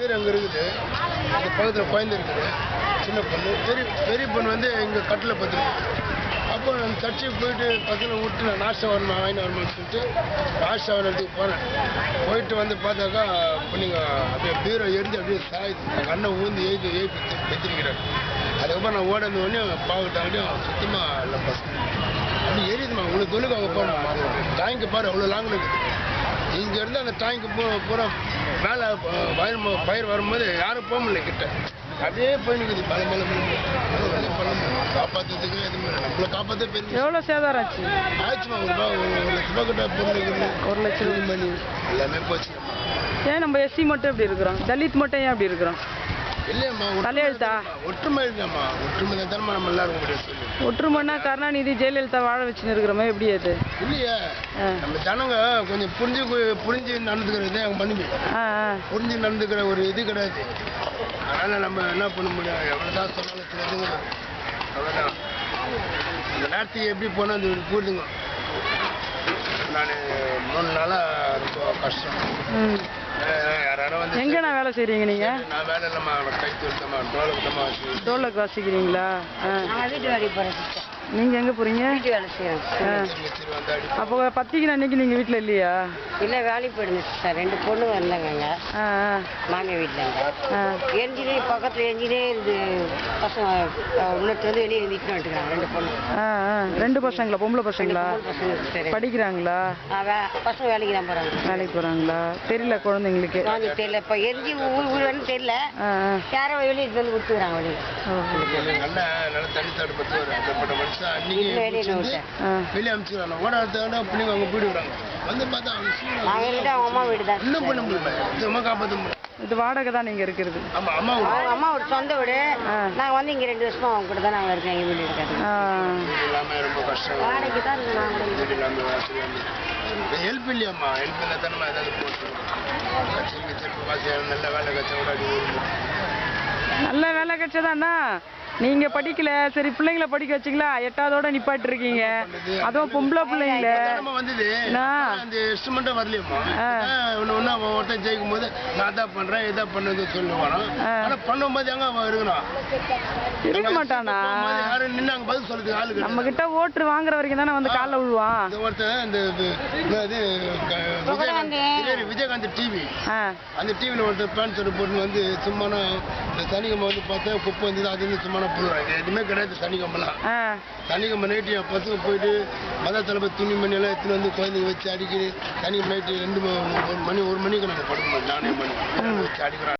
வீடு அங்கே இருக்குது. அந்த பக்கத்தில் குழந்தை இருக்குது. சின்ன பொண்ணு. பெரிய பெரிய பொண்ணு வந்து இங்கே கட்டில் பத்துருக்கு அப்போ நான் சர்ச்சுக்கு போயிட்டு பக்கத்தில் விட்டு நான் நாஷ்டா வரணும் வாங்கிட்டு வரணும்னு சொல்லிட்டு நாஷ்டா வரத்துக்கு போனேன். போயிட்டு வந்து பார்த்தாக்கா பொண்ணுங்க அப்படியே பீரோ எரிஞ்சு அப்படியே சாயுது. கண்ணை அண்ணன் ஊந்து ஏய்க்கு ஏய்க்கு பெற்றிருக்கிறார் அதுக்கப்புறம் நான் ஓட வந்த உடனே பாவட்டாங்களையும் சுத்தமாக இல்லை பசங்க அப்படி எரியுதுமா? உங்களுக்கு தொழில் அங்கே போனோம். அது டேங்க்கு பாரு அவ்வளோ லாங்கில் இருக்குது. இங்க இருந்து அந்த டேங்க்கு போ பூரா மேலே பயிர் பயிர் வரும்போது யாரும் போக முடியல கிட்ட. அப்படியே போய் நிற்குது மலை மலை மலை அது வந்து பண்ண முடியும் காப்பாற்றுறதுக்கு எதுவுமே நம்மளை காப்பாற்ற பெரிய எவ்வளோ சேதாரம் ஆச்சு? ஆச்சுமா ஒரு ரூபா ஒரு லட்ச ரூபா கிட்ட பொருள் ஒரு லட்சம். மணி எல்லாமே போச்சு ஏன் நம்ம எஸ்சி மட்டும் எப்படி இருக்கிறோம்? தலித் மட்டும் ஏன் அப்படி இருக்கிறோம்? தலையெழுத்தா? ஒற்றுமை இருக்காம்மா ஒற்றுமை தானம்மா நம்ம எல்லாரும் ஒற்றுமைன்னா கருணாநிதி ஜெயலலிதா வாழ வச்சுன்னு இருக்கிறோமே எப்படி அது? இல்லையே. நம்ம ஜனங்க கொஞ்சம் புரிஞ்சு புரிஞ்சு நடந்துக்கிறது ஆ ஆ. புரிஞ்சு நடந்துக்கிற ஒரு இது கிடையாது. அதனால் நம்ம என்ன பண்ண முடியும்? எவ்வளோ தான் சொன்னாலும் தெரியுதுங்க. அவ்வளோதான் இந்த நேரத்துக்கு எப்படி போனால் அது புரியுதுங்க நான் மூணு நாளாக ரொம்ப கஷ்டம். எங்கண்ணா வேலை செய்கிறீங்க நீங்கள் நான் வேலை இல்லைம்மா. கை தொழுத்தம்மா டோலை விட்டம்மா டோலக் வாசிக்கிறீங்களா ஆ. நான் வீட்டு வேலைக்கு போகிறேன் நீங்கள் எங்கே போகிறீங்க வீட்டு வேலை செய்கிறேன் அப்போ பத்திக்கின அன்னைக்கு நீங்கள் வீட்டில் இல்லையா? இல்லை வேலைக்கு போயிடுங்க சிஸ்டர். ரெண்டு பொண்ணு வந்தாங்க ஆ ஆ. மாமியார் வீட்டில் ஆ. எரிஞ்சினே பக்கத்தில் எரிஞ்சினே இது பசங்க இன்னொருத்தர் வந்து வெளியே வந்துட்டுருக்காங்க ரெண்டு பொண்ணு. ஆ ஆ. ரெண்டு பசங்களா? பொம்பளை பசங்களா? படிக்கிறாங்களா? பசங்க வேலைக்கு தான் போகிறாங்க வேலைக்கு போகிறாங்களா தெரியல குழந்தைங்களுக்கு. குழந்தை தெரியல. இப்போ எரிஞ்சு ஊர் ஊருன்னு தெரியல. யாரோ வெளியே எடுத்து வந்து கொடுத்துக்கிறாங்க வெளியே. வெளியே அனுப்பிச்சுடுறாங்க ஓடாடுத்தாங்கன்னா பிள்ளைங்க போயிடுறாங்க வந்து பார்த்தா நாங்கள் அவங்க அம்மா வீடு தான். இன்னும் பண்ண முடியல சும்மா காப்பாற்ற முடியல இது வாடகை தான் நீங்கள் இருக்கிறது. ஆமா அம்மா அவங்க அம்மா ஒரு சொந்த வீடு. நாங்கள் வந்து இங்கே ரெண்டு வருஷமா அவங்க கூட தான் நாங்கள் இருக்கோம் எங்கள் வீடு இருக்காது ரொம்ப கஷ்டம். வாடகைக்கு தான் இருக்கு நாங்கள் ஹெல்ப் இல்லையாம்மா? ஹெல்ப் இல்லை தானே ஏதாவது போட்டு நல்ல வேலை கூட விழுந்து. நல்ல வேலை கிடைச்சதாண்ணா நீங்க படிக்கல சரி பிள்ளைங்கள படிக்க வச்சிங்களா? எட்டாவதோட நிப்பாட்டி இருக்கீங்க. அதுவும் பொம்பளை பிள்ளைங்கள. வந்தது. அந்த இன்ஸ்ட்ருமெண்ட்டே வரலையம்மா. ஆ. ஒன்று ஒன்று ஒருத்தன் ஜெயிக்கும் போது நான் தான் பண்ணுறேன் இதை பண்ணது சொல்லுவான். ஆனால் பண்ணும்போது எங்க அவன் இருக்கணும் இருக்க மாட்டானா? யாரும் நின்று அங்கே பதில் சொல்றதுக்கு ஆளு. நம்ம கிட்ட ஓட்டு வாங்குற வரைக்கும் தானே வந்து காலைல விழுவான். இந்த ஒருத்தன் இந்த இது விஜயகாந்த் டிவி அந்த டிவியில் ஒருத்தர் பேண்ட் ஷர்ட் போட்டு வந்து சும்மானா இந்த சனிக்கிழமை வந்து பார்த்தா குப்பை வந்தது அது வந்து சும்மானா போடுவாங்க எதுவுமே கிடையாது சனிக்கிழமெல்லாம் சனிக்கிழமை நைட்டு என் பசங்க போயிட்டு மத தலைமை துணி மணி எல்லாம் எடுத்துன்னு வந்து குழந்தைங்க வச்சு அடிக்கி சனிக்கிழமை நைட்டு ரெண்டு ம- ஒரு மணி ஒரு மணிக்கு நம்ம படுக்கணும். நானே மணி. வச்சு அடிக்கிறாங்க